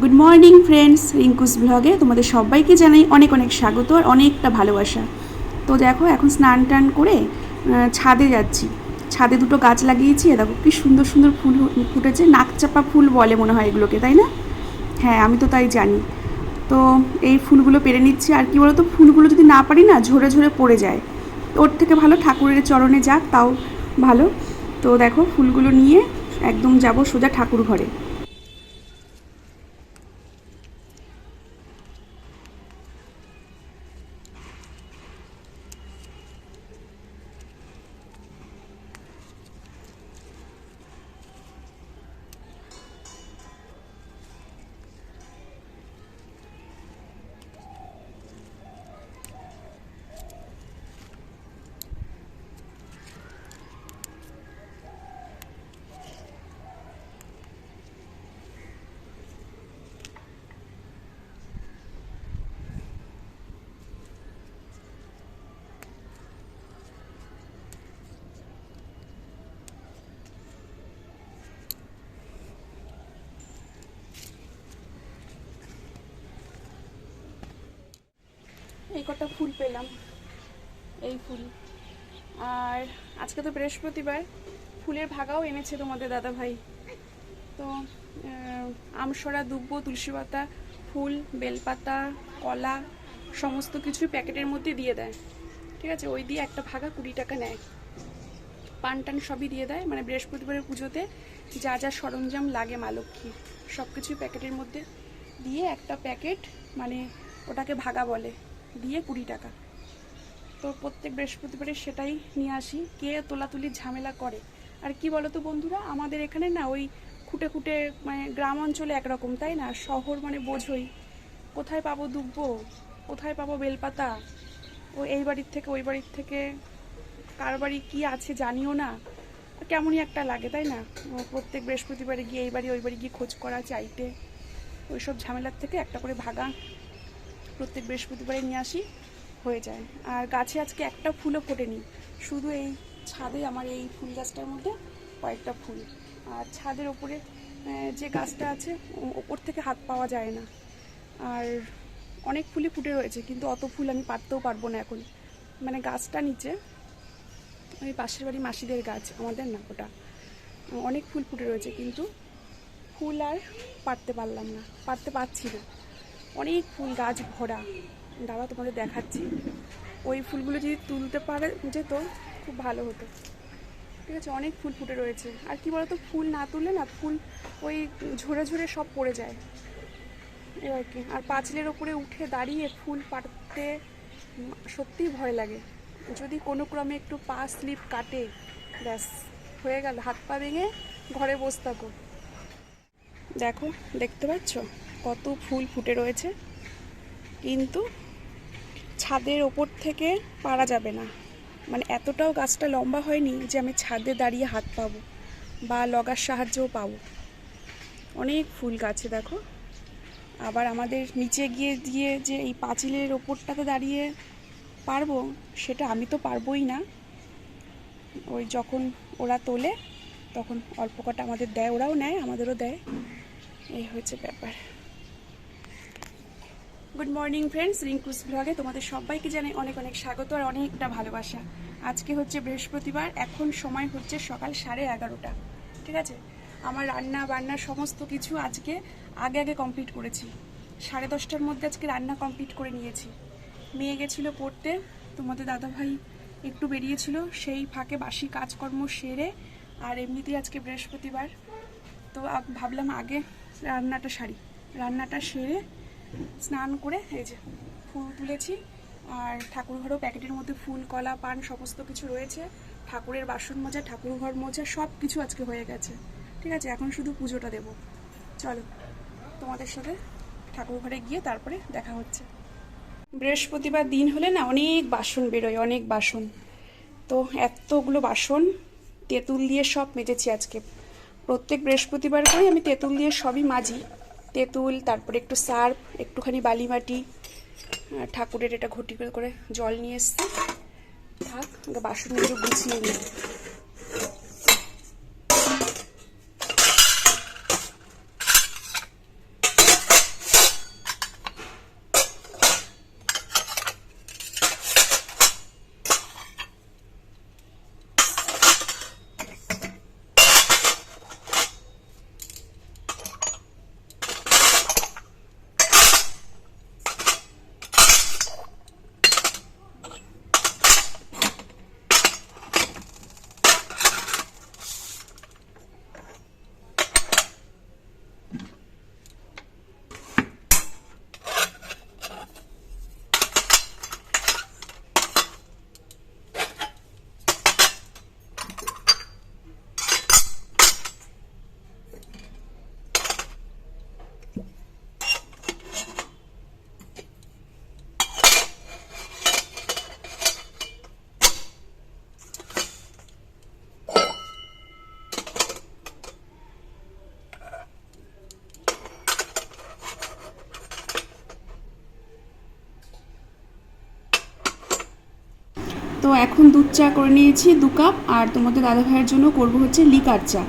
Good morning friends Rinku's ব্লগে তোমাদের সবাইকে জানাই অনেক অনেক স্বাগত আর অনেকটা ভালোবাসা। তো দেখো, এখন স্নান টান করে ছাদে যাচ্ছি। ছাদে দুটো গাছ লাগিয়েছি। দেখো, কি সুন্দর সুন্দর ফুল ফুটেছে। নাকচাপা ফুল বলে মনে হয় এগুলোকে, তাই না? হ্যাঁ আমি তো তাই জানি। তো এই ফুলগুলো পেরে নিচ্ছি। আর কি বলতো, ফুলগুলো যদি না পারি না, ঝরে ঝরে পড়ে যায়। ওর থেকে ভালো ঠাকুরের চরণে যাক, তাও ভালো। তো দেখো, ফুলগুলো নিয়ে একদম যাব সোজা ঠাকুর ঘরে। এই কটা ফুল পেলাম। এই ফুল। আর আজকে তো বৃহস্পতিবার, ফুলের ভাগাও এনেছে তোমাদের দাদা ভাই তো আমসরা, দুব্ব তুলসী পাতা ফুল, বেলপাতা, কলা, সমস্ত কিছু প্যাকেটের মধ্যে দিয়ে দেয়। ঠিক আছে? ওই দিয়ে একটা ভাগা কুড়ি টাকা নেয়। পান টান সবই দিয়ে দেয়। মানে বৃহস্পতিবারের পুজোতে যা যা সরঞ্জাম লাগে মা লক্ষ্মী সব কিছুই প্যাকেটের মধ্যে দিয়ে একটা প্যাকেট মানে ওটাকে ভাগা বলে। দিয়ে কুড়ি টাকা। তো প্রত্যেক বৃহস্পতিবারে সেটাই নিয়ে আসি, কে তোলাতুলির ঝামেলা করে। আর কি বলতো বন্ধুরা, আমাদের এখানে না ওই খুঁটে খুঁটে মানে গ্রাম অঞ্চলে একরকম, তাই না? শহর মানে বোঝই। কোথায় পাবো দুব্ব? কোথায় পাবো বেলপাতা? ও এই বাড়ির থেকে ওই বাড়ির থেকে কার বাড়ি কী আছে জানিও না। কেমনই একটা লাগে, তাই না? প্রত্যেক বৃহস্পতিবারে গিয়ে এই বাড়ি ওই বাড়ি গিয়ে খোঁজ করা, চাইতে। ওইসব ঝামেলার থেকে একটা করে ভাগা প্রত্যেক বৃহস্পতিবারে নিয়ে আসি, হয়ে যায়। আর গাছে আজকে একটা ফুলও ফোটেনি। শুধু এই ছাদে, আমার এই ফুল গাছটার মধ্যে কয়েকটা ফুল। আর ছাদের ওপরে যে গাছটা আছে ওপর থেকে হাত পাওয়া যায় না। আর অনেক ফুলই ফুটে রয়েছে, কিন্তু অত ফুল আমি পারতেও পারব না এখন। মানে গাছটা নিচে, ওই পাশের বাড়ি মাসিদের গাছ, আমাদের না ওটা। অনেক ফুল ফুটে রয়েছে, কিন্তু ফুল আর পারতে পারলাম না, পারতে পারছি না। অনেক ফুল গাছ ভরা। দাঁড়া তোমাদের দেখাচ্ছি। ওই ফুলগুলো যদি তুলতে পারে যেত খুব ভালো হতো। ঠিক আছে, অনেক ফুল ফুটে রয়েছে। আর কি বলতো, ফুল না তুললে না, ফুল ওই ঝরে ঝরে সব পড়ে যায়। এই আর কি? আর পাঁচিলের ওপরে উঠে দাঁড়িয়ে ফুল পাড়তে সত্যিই ভয় লাগে। যদি কোনো ক্রমে একটু পা স্লিপ কাটে, ব্যাস, হয়ে গেল। হাত পা ভেঙে ঘরে বসে থাকো। দেখো, দেখতে পাচ্ছ? কত ফুল ফুটে রয়েছে। কিন্তু ছাদের ওপর থেকে পারা যাবে না। মানে এতটাও গাছটা লম্বা হয়নি যে আমি ছাদে দাঁড়িয়ে হাত পাবো বা লগার সাহায্যও পাবো। অনেক ফুল গাছে দেখো। আবার আমাদের নিচে গিয়ে দিয়ে যে এই পাঁচিলের ওপরটাতে দাঁড়িয়ে পারব, সেটা আমি তো পারবোই না। ওই যখন ওরা তোলে, তখন অল্প কটা আমাদের দেয়, ওরাও নেয়, আমাদেরও দেয়। এই হচ্ছে ব্যাপার। গুড মর্নিং ফ্রেন্ডস রিঙ্কুস ব্লগে তোমাদের সবাইকে জানাই অনেক অনেক স্বাগত আর অনেকটা ভালোবাসা। আজকে হচ্ছে বৃহস্পতিবার, এখন সময় হচ্ছে সকাল সাড়ে এগারোটা। ঠিক আছে? আমার রান্না বান্না সমস্ত কিছু আজকে আগে আগে কমপ্লিট করেছি। সাড়ে দশটার মধ্যে আজকে রান্না কমপ্লিট করে নিয়েছি। মেয়ে গেছিল পড়তে, তোমাদের দাদাভাই একটু বেরিয়েছিল, সেই ফাঁকে বাসি কাজকর্ম সেরে আর এমনিতেই আজকে বৃহস্পতিবার। তো ভাবলাম আগে রান্নাটা সারি। রান্নাটা সেরে স্নান করে, এই যে ফুল তুলেছি। আর ঠাকুর ঘরেও প্যাকেটের মধ্যে ফুল, কলা, পান সমস্ত কিছু রয়েছে। ঠাকুরের বাসন মোজা ঠাকুর ঘর মোজা সব কিছু আজকে হয়ে গেছে। ঠিক আছে, এখন শুধু পুজোটা দেব। চলো, তোমাদের সাথে ঠাকুর ঘরে গিয়ে তারপরে দেখা হচ্ছে। বৃহস্পতিবার দিন হলে না অনেক বাসন বেরোয়, অনেক বাসন। তো এতগুলো বাসন তেঁতুল দিয়ে সব মেজেছি আজকে। প্রত্যেক বৃহস্পতিবার করে আমি তেঁতুল দিয়ে সবই মাজি। তেঁতুল, তারপরে একটু সার্ফ, একটুখানি বালি মাটি ঠাকুরের এটা ঘটি করে জল নিয়ে এসছি। থাক বাসন বাসনগুলো গুছিয়ে নিই। তো এখন দুধ চা করে নিয়েছি দু কাপ, আর তোমাদের দাদা ভাইয়ের জন্য করব হচ্ছে লিকার চা।